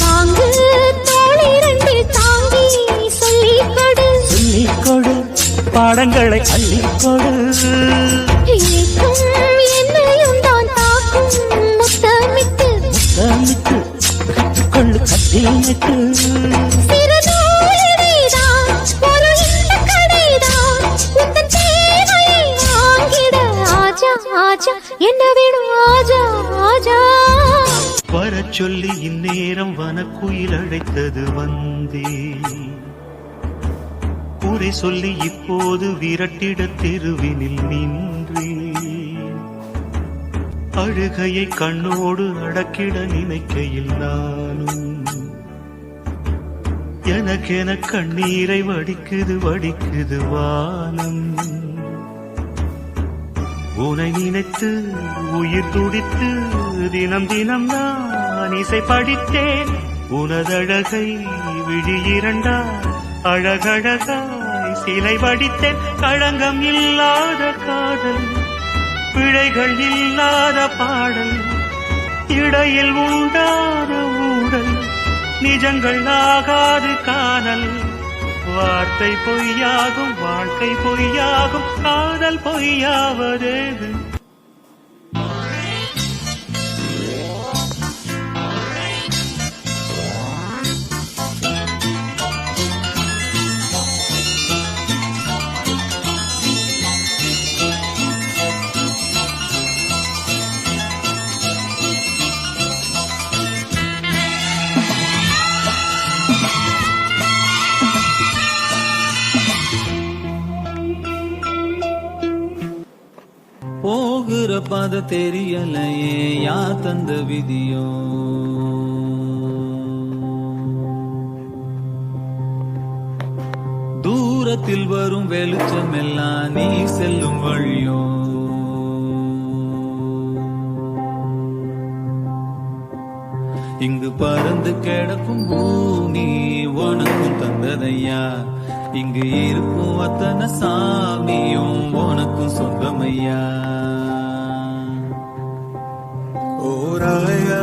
வாங்கு தோழி ரெண்டு தாங்கி சொல்லிக் கொடு. சொல்லிக் கொடு பாடங்களை அள்ளிக் கொடு. ஏக்கும் என்னையும் தான் தாக்கும். முத்தமிட்டு கற்றுக்கொள்ளு கட்டிலிட்டு என்ன வேணும் ஆஜா ஆஜா. வர சொல்லி இந்நேரம் வனக்குயில் அழைத்தது வந்தே. குறை சொல்லி இப்போது விரட்டிட தெருவினில் நின்றேன் அழுகையை கண்ணோடு அடக்கிட நினைக்கையில் நானும். எனக்கென கண்ணீரை வடிக்குது வடிக்குது வானம். உனை நினைத்து உயிர் துடித்து தினம் தினம் நான் இசை படித்தேன். உனதழகை விழி இரண்டா அழகழகாய் சிலை வடித்தேன். களங்கம் இல்லாத காதல் பிழைகள் இல்லாத பாடல் இடையில் உண்டான ஊடல் நிஜங்கள் ஆகாது காதல். வார்த்தை பொய்யாகும் வாழ்க்கை பொய்யாகும் காதல் பொய்யாவதேது? போகிற பாத தெரியலையே யா தந்த விதியோ? தூரத்தில் வரும் வெளிச்சம் எல்லாம் நீ செல்லும் வழியோ? இங்கு பறந்து கிடக்கும் பூமி உனக்கும் தந்ததையா? இங்கு இருக்கும் அத்தனை சாமியும் உனக்கும் சொந்தமையா ஓராயா ஓராயா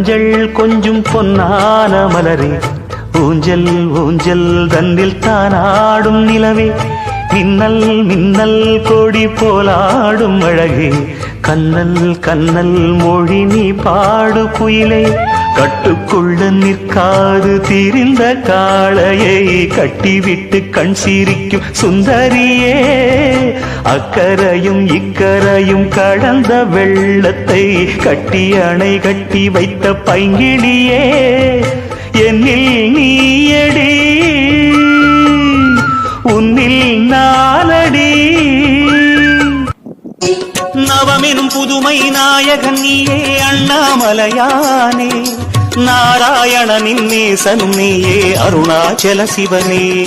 மஞ்சள் கொஞ்சம் பொன்னான மலரே. ஊஞ்சல் ஊஞ்சல் தன்னில் தானாடும் நிலவே. மின்னல் மின்னல் கொடி போலாடும் அழகே. கண்ணல் கண்ணல் மொழி நீ பாடு குயிலே. கட்டுக்குள்ள நிற்காது திரிந்த காளையை கட்டிவிட்டு கண் சிரிக்கும் சுந்தரியே. அக்கரையும் இக்கரையும் கடந்த வெள்ளத்தை கட்டி அணை கட்டி வைத்த பைங்கிழியே என்னில் நீயடி உன்னில் நானடி. நவமெனும் புதுமை நாயகன் நீயே அண்ணாமலையானே. நாராயணனின் நேசனும் நீயே அருணாச்சல சிவனே.